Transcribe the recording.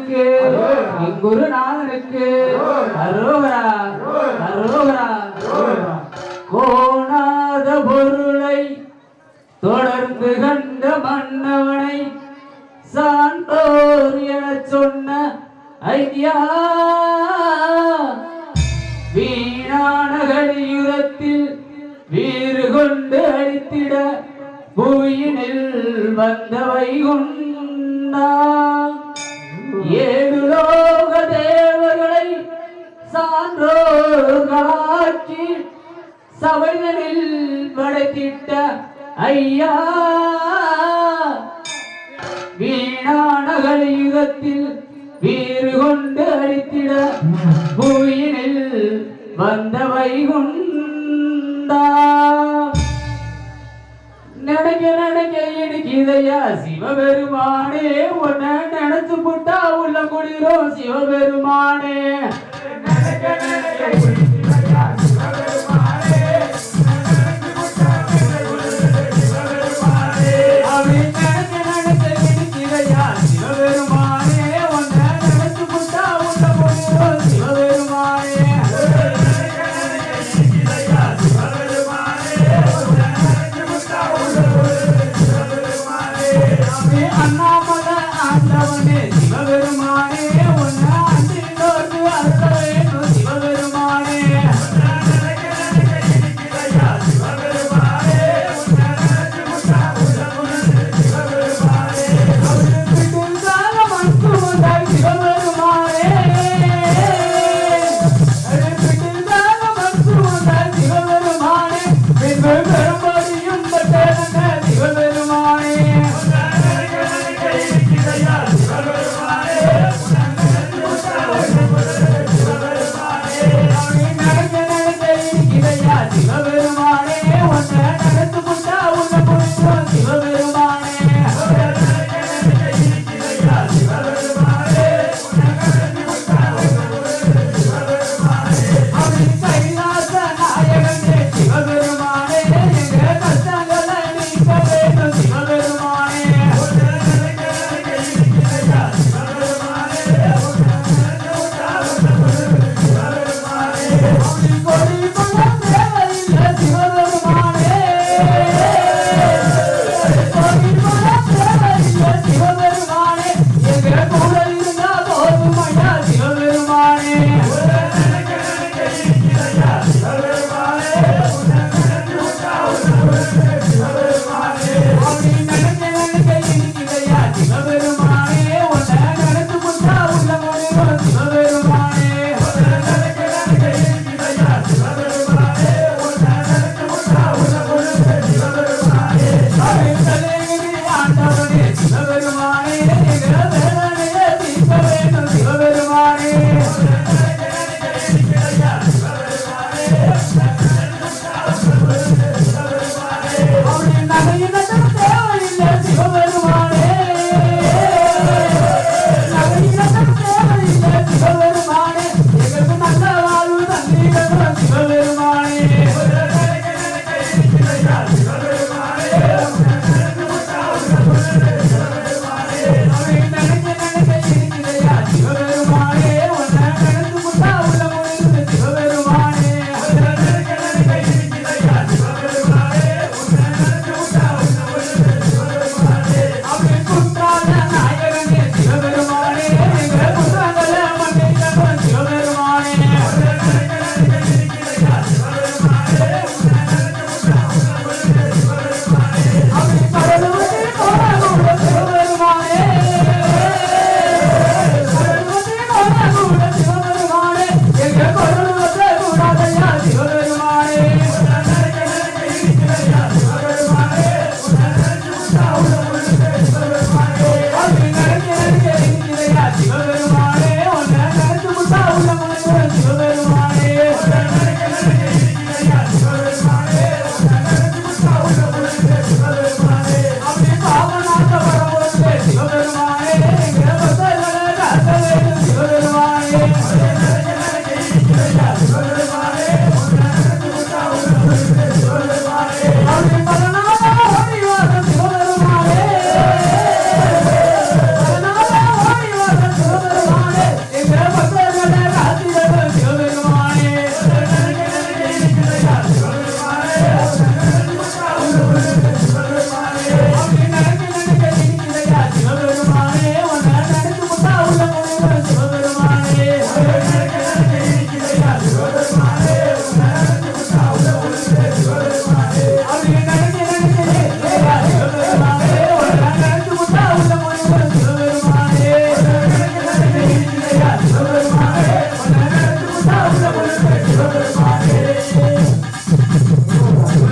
குருநாதனுக்கு குருநாதனுக்கு அரோகரா. அரோகரா கோணாத பொருளை தொடர்ந்து கண்ட மன்னவனை சான்றோர் எனச் சொன்ன ஐயா. வீணான கலியுகத்தில் வீறு கொண்டு அழித்திட புவியினில் வந்தவை கொண்டா ஏழு லோக தேவர்களை சான்றோர்களாக்கி சபைகளில் படைத்திட்ட ஐயா. வீணான யுகத்தில் வீறு கொண்டு அழித்திட பூயினில் வந்த வைகுண்டா. நடக்க நடக்க இடிக்குதையா சிவபெருமானே உன்னை நினைச்சு புட்டா உள்ள குளிரும் சிவபெருமானே?